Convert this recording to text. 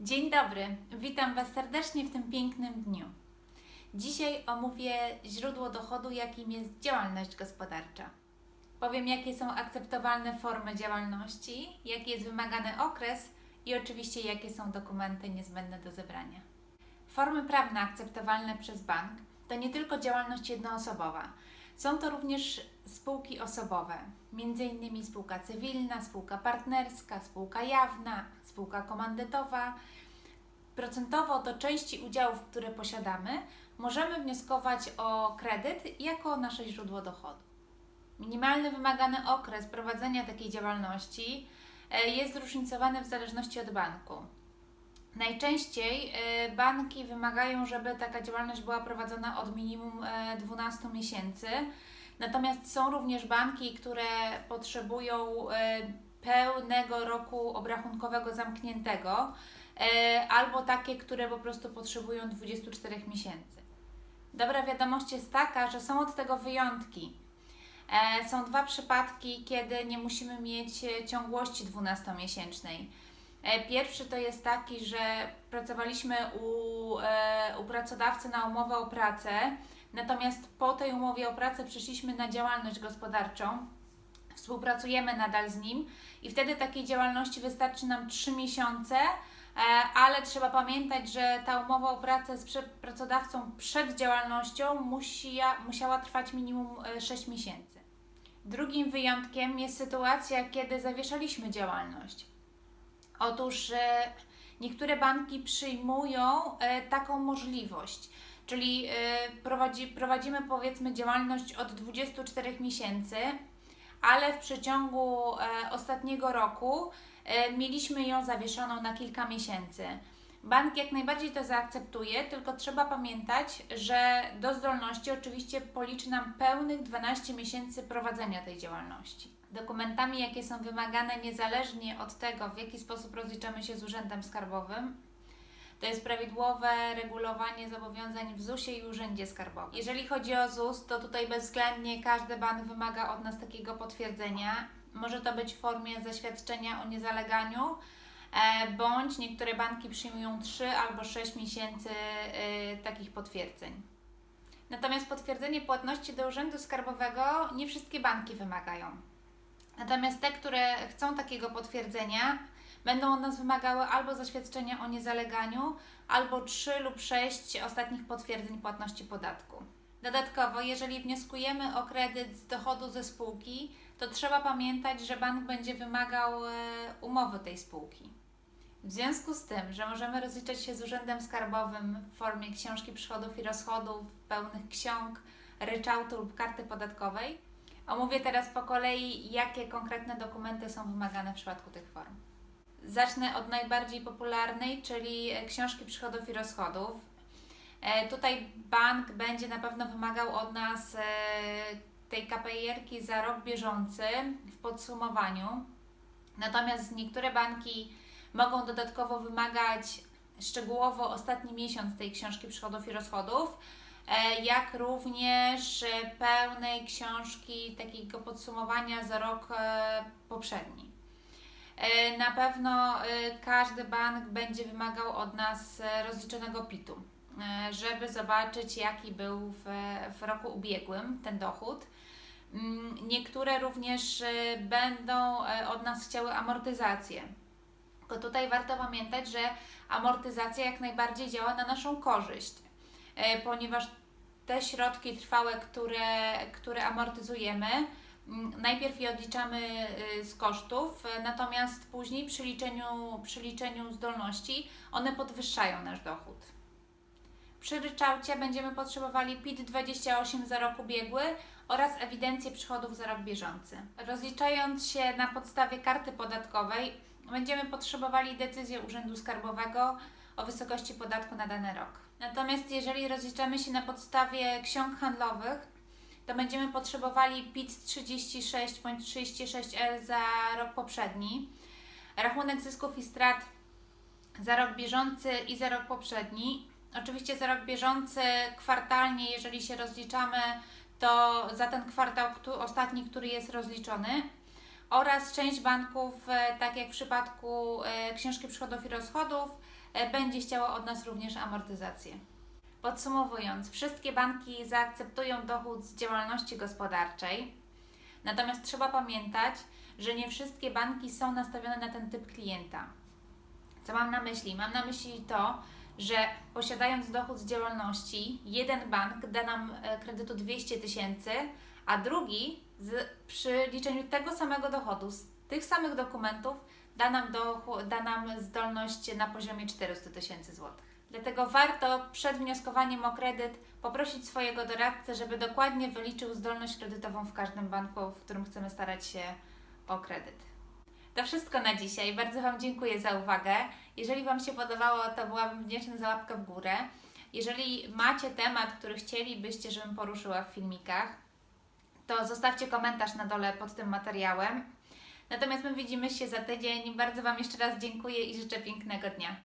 Dzień dobry, witam Was serdecznie w tym pięknym dniu. Dzisiaj omówię źródło dochodu, jakim jest działalność gospodarcza. Powiem, jakie są akceptowalne formy działalności, jaki jest wymagany okres i oczywiście, jakie są dokumenty niezbędne do zebrania. Formy prawne akceptowalne przez bank to nie tylko działalność jednoosobowa. Są to również spółki osobowe, m.in. spółka cywilna, spółka partnerska, spółka jawna, spółka komandytowa. Procentowo do części udziałów, które posiadamy, możemy wnioskować o kredyt jako nasze źródło dochodu. Minimalny wymagany okres prowadzenia takiej działalności e, jest zróżnicowany w zależności od banku. Najczęściej e, banki wymagają, żeby taka działalność była prowadzona od minimum e, 12 miesięcy. Natomiast są również banki, które potrzebują e, pełnego roku obrachunkowego zamkniętego, e, albo takie, które po prostu potrzebują 24 miesięcy. Dobra wiadomość jest taka, że są od tego wyjątki. E, Są dwa przypadki, kiedy nie musimy mieć e, ciągłości 12-miesięcznej. E, Pierwszy to jest taki, że pracowaliśmy u, e, u pracodawcy na umowę o pracę, natomiast po tej umowie o pracę przeszliśmy na działalność gospodarczą. Współpracujemy nadal z nim i wtedy takiej działalności wystarczy nam 3 miesiące, e, ale trzeba pamiętać, że ta umowa o pracę z pracodawcą przed działalnością musi, musiała trwać minimum e, 6 miesięcy. Drugim wyjątkiem jest sytuacja, kiedy zawieszaliśmy działalność. Otóż e, niektóre banki przyjmują e, taką możliwość, czyli e, prowadzi, prowadzimy powiedzmy działalność od 24 miesięcy, ale w przeciągu ostatniego roku mieliśmy ją zawieszoną na kilka miesięcy. Bank jak najbardziej to zaakceptuje, tylko trzeba pamiętać, że do zdolności oczywiście policzy nam pełnych 12 miesięcy prowadzenia tej działalności. Dokumentami, jakie są wymagane niezależnie od tego, w jaki sposób rozliczamy się z Urzędem Skarbowym, to jest prawidłowe regulowanie zobowiązań w ZUS-ie i Urzędzie Skarbowym. Jeżeli chodzi o ZUS, to tutaj bezwzględnie każdy bank wymaga od nas takiego potwierdzenia. Może to być w formie zaświadczenia o niezaleganiu, e, bądź niektóre banki przyjmują 3 albo 6 miesięcy e, takich potwierdzeń. Natomiast potwierdzenie płatności do Urzędu Skarbowego nie wszystkie banki wymagają. Natomiast te, które chcą takiego potwierdzenia, będą od nas wymagały albo zaświadczenia o niezaleganiu, albo 3 lub 6 ostatnich potwierdzeń płatności podatku. Dodatkowo, jeżeli wnioskujemy o kredyt z dochodu ze spółki, to trzeba pamiętać, że bank będzie wymagał e, umowy tej spółki. W związku z tym, że możemy rozliczać się z Urzędem Skarbowym w formie książki przychodów i rozchodów, pełnych ksiąg, ryczałtu lub karty podatkowej, omówię teraz po kolei, jakie konkretne dokumenty są wymagane w przypadku tych form. Zacznę od najbardziej popularnej, czyli e, książki przychodów i rozchodów. E, Tutaj bank będzie na pewno wymagał od nas e, tej KPI-erki za rok bieżący w podsumowaniu. Natomiast niektóre banki mogą dodatkowo wymagać szczegółowo ostatni miesiąc tej książki przychodów i rozchodów, jak również e, pełnej książki takiego podsumowania za rok e, poprzedni. E, Na pewno e, każdy bank będzie wymagał od nas e, rozliczonego PIT-u, e, żeby zobaczyć, jaki był w, w roku ubiegłym ten dochód. Mm, Niektóre również e, będą e, od nas chciały amortyzację. Tylko tutaj warto pamiętać, że amortyzacja jak najbardziej działa na naszą korzyść, e, ponieważ te środki trwałe, które, które amortyzujemy, mm, najpierw je odliczamy y, z kosztów, e, natomiast później przy liczeniu, przy liczeniu zdolności one podwyższają nasz dochód. Przy ryczałcie będziemy potrzebowali PIT-28 za rok ubiegły oraz ewidencję przychodów za rok bieżący. Rozliczając się na podstawie karty podatkowej, będziemy potrzebowali decyzję Urzędu Skarbowego o wysokości podatku na dany rok. Natomiast jeżeli rozliczamy się na podstawie ksiąg handlowych, to będziemy potrzebowali PIT 36 bądź 36L za rok poprzedni, rachunek zysków i strat za rok bieżący i za rok poprzedni. Oczywiście za rok bieżący kwartalnie, jeżeli się rozliczamy, to za ten kwartał ostatni, który jest rozliczony, oraz część banków, e, tak jak w przypadku e, książki przychodów i rozchodów, będzie chciało od nas również amortyzację. Podsumowując, wszystkie banki zaakceptują dochód z działalności gospodarczej, natomiast trzeba pamiętać, że nie wszystkie banki są nastawione na ten typ klienta. Co mam na myśli? Mam na myśli to, że posiadając dochód z działalności, jeden bank da nam e, kredytu 200 tysięcy, a drugi z, przy liczeniu tego samego dochodu, z tych samych dokumentów, da nam, dochó- da nam zdolność na poziomie 400 tysięcy złotych. Dlatego warto przed wnioskowaniem o kredyt poprosić swojego doradcę, żeby dokładnie wyliczył zdolność kredytową w każdym banku, w którym chcemy starać się o kredyt. To wszystko na dzisiaj. Bardzo Wam dziękuję za uwagę. Jeżeli Wam się podobało, to byłabym wdzięczna za łapkę w górę. Jeżeli macie temat, który chcielibyście, żebym poruszyła w filmikach, to zostawcie komentarz na dole pod tym materiałem. Natomiast my widzimy się za tydzień. Bardzo Wam jeszcze raz dziękuję i życzę pięknego dnia.